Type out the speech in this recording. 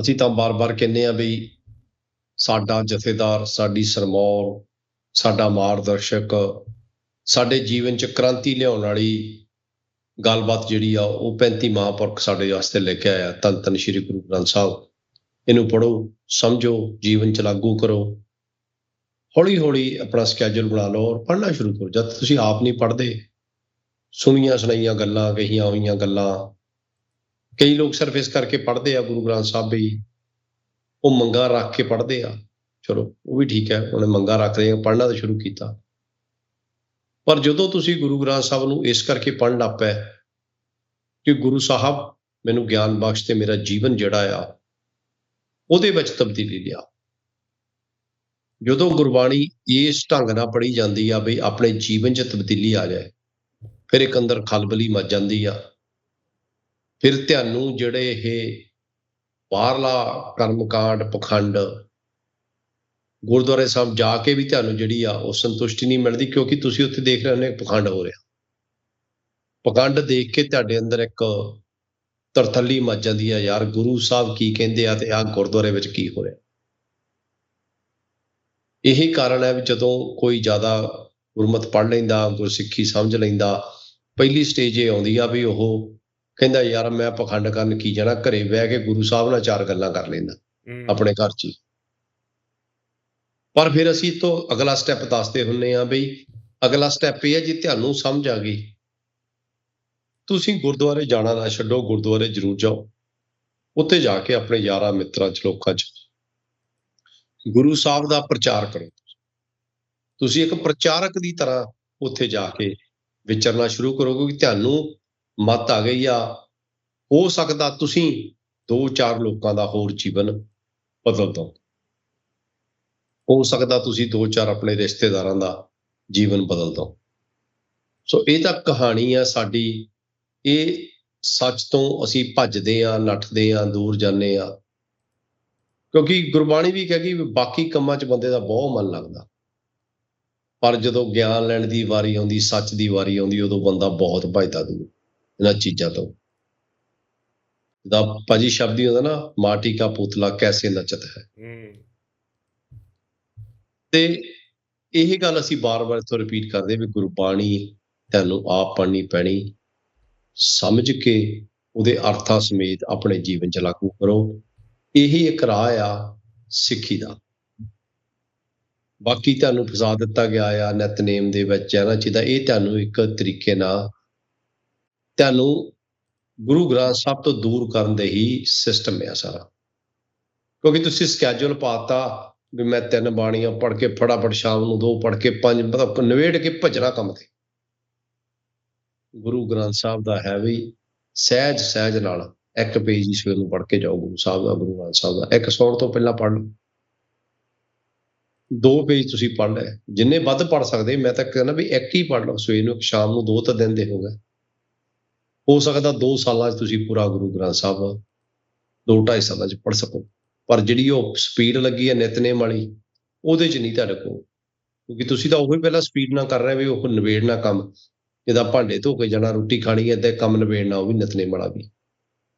ਅਸੀਂ ਤਾਂ ਬਾਰ-ਬਾਰ ਕਹਿੰਦੇ ਆ ਵੀ ਸਾਡਾ ਜਥੇਦਾਰ, ਸਾਡੀ ਸਰਮੌਰ, ਸਾਡਾ ਮਾਰਗਦਰਸ਼ਕ, ਸਾਡੇ ਜੀਵਨ 'ਚ ਕ੍ਰਾਂਤੀ ਲਿਆਉਣ ਵਾਲੀ ਗੱਲਬਾਤ ਜਿਹੜੀ ਆ, ਉਹ 35 ਮਹਾਂਪੁਰਖ ਸਾਡੇ ਵਾਸਤੇ ਲੈ ਕੇ ਆਇਆ। ਧੰਨ ਧੰਨ ਸ਼੍ਰੀ ਗੁਰੂ ਗ੍ਰੰਥ ਸਾਹਿਬ। ਇਹਨੂੰ ਪੜੋ ਸਮਝੋ, ਜੀਵਨ 'ਚ ਲਾਗੂ ਕਰੋ। ਹੌਲੀ ਹੌਲੀ ਆਪਣਾ ਸਕੇਜੂਲ ਬਣਾ ਲਓ ਔਰ ਪੜ੍ਹਨਾ ਸ਼ੁਰੂ ਕਰੋ। ਜਦ ਤੁਸੀਂ ਆਪ ਨਹੀਂ ਪੜ੍ਹਦੇ ਸੁਣੀਆਂ ਸੁਣਾਈਆਂ ਗੱਲਾਂ ਕਹੀਆਂ ਹੋਈਆਂ ਗੱਲਾਂ ਕਈ ਲੋਕ ਸਿਰਫ ਇਸ ਕਰਕੇ ਪੜ੍ਹਦੇ ਆ ਗੁਰੂ ਗ੍ਰੰਥ ਸਾਹਿਬ ਵੀ। ਉਹ ਮੰਗਾ ਰੱਖ ਕੇ ਪੜ੍ਹਦੇ ਆ। ਚਲੋ, ਉਹ ਵੀ ਠੀਕ ਹੈ, ਉਹਨੇ ਮੰਗਾ ਰੱਖਦੇ ਆ ਪੜ੍ਹਨਾ ਤਾਂ ਸ਼ੁਰੂ ਕੀਤਾ। ਪਰ ਜਦੋਂ ਤੁਸੀਂ ਗੁਰੂ ਗ੍ਰੰਥ ਸਾਹਿਬ ਨੂੰ ਇਸ ਕਰਕੇ ਪੜ੍ਹਨ ਲੱਗ ਪਏ ਕਿ ਗੁਰੂ ਸਾਹਿਬ ਮੈਨੂੰ ਗਿਆਨ ਬਖਸ਼ ਤੇ ਮੇਰਾ ਜੀਵਨ ਜਿਹੜਾ ਆ, ਉਹਦੇ ਵਿੱਚ ਤਬਦੀਲੀ ਲਿਆ। ਜਦੋਂ ਗੁਰਬਾਣੀ ਇਸ ਢੰਗ ਨਾਲ ਪੜ੍ਹੀ ਜਾਂਦੀ ਆ ਬਈ ਆਪਣੇ ਜੀਵਨ 'ਚ ਤਬਦੀਲੀ ਆ ਜਾਏ, ਫਿਰ ਇੱਕ ਅੰਦਰ ਖਲਬਲੀ ਮਚ ਜਾਂਦੀ ਆ। ਫਿਰ ਤੁਹਾਨੂੰ ਜਿਹੜੇ ਇਹ ਬਾਹਰਲਾ ਕਰਮਕਾਂਡ, ਪਖੰਡ ਗੁਰਦੁਆਰੇ ਸਾਹਿਬ ਜਾ ਕੇ ਵੀ ਤੁਹਾਨੂੰ ਜਿਹੜੀ ਆ ਉਹ ਸੰਤੁਸ਼ਟੀ ਨਹੀਂ ਮਿਲਦੀ ਕਿਉਂਕਿ ਤੁਸੀਂ ਉੱਥੇ ਦੇਖ ਰਹੇ ਹੋ ਪਖੰਡ ਹੋ ਰਿਹਾ ਪਖੰਡ ਦੇਖ ਕੇ ਤੁਹਾਡੇ ਅੰਦਰ ਇੱਕ ਤਰਥੱਲੀ ਮਚ ਜਾਂਦੀ ਆ, ਯਾਰ ਗੁਰੂ ਸਾਹਿਬ ਕੀ ਕਹਿੰਦੇ ਆ ਤੇ ਆ ਗੁਰਦੁਆਰੇ ਵਿੱਚ ਕੀ ਹੋ ਰਿਹਾ। ਇਹੀ ਕਾਰਨ ਹੈ ਵੀ ਜਦੋਂ ਕੋਈ ਜ਼ਿਆਦਾ ਗੁਰਮਤ ਪੜ੍ਹ ਲੈਂਦਾ, ਗੁਰਸਿੱਖੀ ਸਮਝ ਲੈਂਦਾ, ਪਹਿਲੀ ਸਟੇਜ ਇਹ ਆਉਂਦੀ ਆ ਵੀ ਉਹ ਕਹਿੰਦਾ ਯਾਰ ਮੈਂ ਪਖੰਡ ਕਰਨ ਕੀ ਜਾਣਾ ਘਰੇ ਬਹਿ ਕੇ ਗੁਰੂ ਸਾਹਿਬ ਨਾਲ ਚਾਰ ਗੱਲਾਂ ਕਰ ਲੈਂਦਾ ਆਪਣੇ ਘਰ 'ਚ ਹੀ। ਪਰ ਫਿਰ ਅਸੀਂ ਤੋਂ ਅਗਲਾ ਸਟੈਪ ਦੱਸਦੇ ਹੁੰਨੇ ਆ ਬਈ ਅਗਲਾ ਸਟੈਪ ਇਹ ਹੈ ਜੀ ਤੁਹਾਨੂੰ ਸਮਝ ਆ ਗਈ। ਤੁਸੀਂ ਗੁਰਦੁਆਰੇ ਜਾਣਾ ਨਾ ਛੱਡੋ ਗੁਰਦੁਆਰੇ ਜ਼ਰੂਰ ਜਾਓ। ਉੱਥੇ ਜਾ ਕੇ ਆਪਣੇ ਯਾਰਾਂ ਮਿੱਤਰਾਂ 'ਚ ਲੋਕਾਂ 'ਚ ਗੁਰੂ ਸਾਹਿਬ ਦਾ ਪ੍ਰਚਾਰ ਕਰੋ। ਤੁਸੀਂ ਇੱਕ ਪ੍ਰਚਾਰਕ ਦੀ ਤਰ੍ਹਾਂ ਉੱਥੇ ਜਾ ਕੇ ਵਿਚਰਨਾ ਸ਼ੁਰੂ ਕਰੋਗੇ ਕਿ ਤੁਹਾਨੂੰ ਮਤ ਆ ਗਈ ਆ। ਹੋ ਸਕਦਾ ਤੁਸੀਂ ਦੋ ਚਾਰ ਲੋਕਾਂ ਦਾ ਹੋਰ ਜੀਵਨ ਬਦਲ ਦੋ ਹੋ ਸਕਦਾ ਤੁਸੀਂ ਦੋ ਚਾਰ ਆਪਣੇ ਰਿਸ਼ਤੇਦਾਰਾਂ ਦਾ ਜੀਵਨ ਬਦਲ ਦੋ ਸੋ ਇਹ ਤਾਂ ਕਹਾਣੀ ਆ ਸਾਡੀ। ਇਹ ਸੱਚ ਤੋਂ ਅਸੀਂ ਭੱਜਦੇ ਆ, ਨੱਠਦੇ ਆ, ਦੂਰ ਜਾਂਦੇ ਆ। ਕਿਉਂਕਿ ਗੁਰਬਾਣੀ ਵੀ ਕਹੇਗੀ ਵੀ ਬਾਕੀ ਕੰਮਾਂ 'ਚ ਬੰਦੇ ਦਾ ਬਹੁਤ ਮਨ ਲੱਗਦਾ। ਪਰ ਜਦੋਂ ਗਿਆਨ ਲੈਣ ਦੀ ਵਾਰੀ ਆਉਂਦੀ, ਸੱਚ ਦੀ ਵਾਰੀ ਆਉਂਦੀ, ਉਦੋਂ ਬੰਦਾ ਬਹੁਤ ਭੱਜਦਾ ਦੂਰ। ਇਹਨਾਂ ਚੀਜ਼ਾਂ ਤੋਂ। ਦਾ ਭਾਜੀ ਸ਼ਬਦ ਹੀ ਹੁੰਦਾ ਨਾ ਮਾਟੀ ਕਾ ਪੁਤਲਾ ਕੈਸੇ ਨਚਤ ਹੈ। ਤੇ ਇਹ ਗੱਲ ਅਸੀਂ ਬਾਰ-ਬਾਰ ਤੋਂ ਰਿਪੀਟ ਕਰਦੇ ਵੀ ਗੁਰਬਾਣੀ ਤੁਹਾਨੂੰ ਆਪ ਪੜ੍ਹਨੀ ਪੈਣੀ। ਸਮਝ ਕੇ ਉਹਦੇ ਅਰਥਾਂ ਸਮੇਤ ਆਪਣੇ ਜੀਵਨ 'ਚ ਲਾਗੂ ਕਰੋ। ਇਹੀ ਇੱਕ ਰਾਹ ਆ ਸਿੱਖੀ ਦਾ। ਬਾਕੀ ਤੁਹਾਨੂੰ ਫਸਾ ਦਿੱਤਾ ਗਿਆ ਆ, ਨਿਤਨੇਮ ਦੇ ਵਿੱਚ ਹੈ ਨਾ ਜਿਹਦਾ ਇਹ ਤੁਹਾਨੂੰ ਇੱਕ ਤਰੀਕੇ ਨਾਲ ਤੁਹਾਨੂੰ ਗੁਰੂ ਗ੍ਰੰਥ ਸਾਹਿਬ ਤੋਂ ਦੂਰ ਕਰਨ ਦੇ ਹੀ ਸਿਸਟਮ ਹੈ ਸਾਰਾ। ਕਿਉਂਕਿ ਤੁਸੀਂ ਸਕੇਜੂਲ ਪਾਤਾ ਵੀ ਮੈਂ ਤਿੰਨ ਬਾਣੀਆਂ ਪੜ੍ਹ ਕੇ ਫਟਾਫਟ ਸ਼ਾਮ ਨੂੰ ਦੋ ਪੜ੍ਹ ਕੇ ਪੰਜ ਮਤਲਬ ਨਵੇੜ ਕੇ ਭਜਣਾ ਕੰਮ ਤੇ। ਗੁਰੂ ਗ੍ਰੰਥ ਸਾਹਿਬ ਦਾ ਹੈ ਵੀ ਸਹਿਜ ਸਹਿਜ ਨਾਲ ਇੱਕ ਪੇਜ ਹੀ ਸਵੇਰ ਨੂੰ ਪੜ੍ਹ ਕੇ ਜਾਓ ਗੁਰੂ ਸਾਹਿਬ ਦਾ, ਗੁਰੂ ਗ੍ਰੰਥ ਸਾਹਿਬ ਦਾ। ਇੱਕ ਸੌਣ ਤੋਂ ਪਹਿਲਾਂ ਪੜ੍ਹ ਲਓ। ਦੋ ਪੇਜ ਤੁਸੀਂ ਪੜ੍ਹ ਲਏ। ਜਿੰਨੇ ਵੱਧ ਪੜ੍ਹ ਸਕਦੇ, ਮੈਂ ਤਾਂ ਕਹਿੰਦਾ ਵੀ ਇੱਕ ਹੀ ਪੜ੍ਹ ਲਓ। ਸਵੇਰ ਨੂੰ ਸ਼ਾਮ ਨੂੰ ਦੋ ਤਾਂ ਦਿਨ ਦੇ ਹੋ ਗਏ। ਹੋ ਸਕਦਾ 2 ਸਾਲਾਂ 'ਚ ਤੁਸੀਂ ਪੂਰਾ ਗੁਰੂ ਗ੍ਰੰਥ ਸਾਹਿਬ ਦੋ ਢਾਈ ਸਾਲਾਂ 'ਚ ਪੜ੍ਹ ਸਕੋ। ਪਰ ਜਿਹੜੀ ਉਹ ਸਪੀਡ ਲੱਗੀ ਹੈ ਨਿਤਨੇਮ ਵਾਲੀ, ਉਹਦੇ 'ਚ ਨਹੀਂ ਤੁਹਾਡੇ ਕੋਲ। ਕਿਉਂਕਿ ਤੁਸੀਂ ਤਾਂ ਉਹੀ ਪਹਿਲਾਂ ਸਪੀਡ ਨਾਲ ਕਰ ਰਹੇ ਵੀ ਉਹ ਨਿਬੇੜਨਾ ਕੰਮ। ਜਿਹਦਾ ਭਾਂਡੇ ਧੋ ਕੇ ਜਾਣਾ, ਰੋਟੀ ਖਾਣੀ ਹੈ ਤੇ ਕੰਮ ਨਿਬੇੜਨਾ, ਉਹ ਵੀ ਨਿਤਨੇਮ ਵਾਲਾ ਵੀ।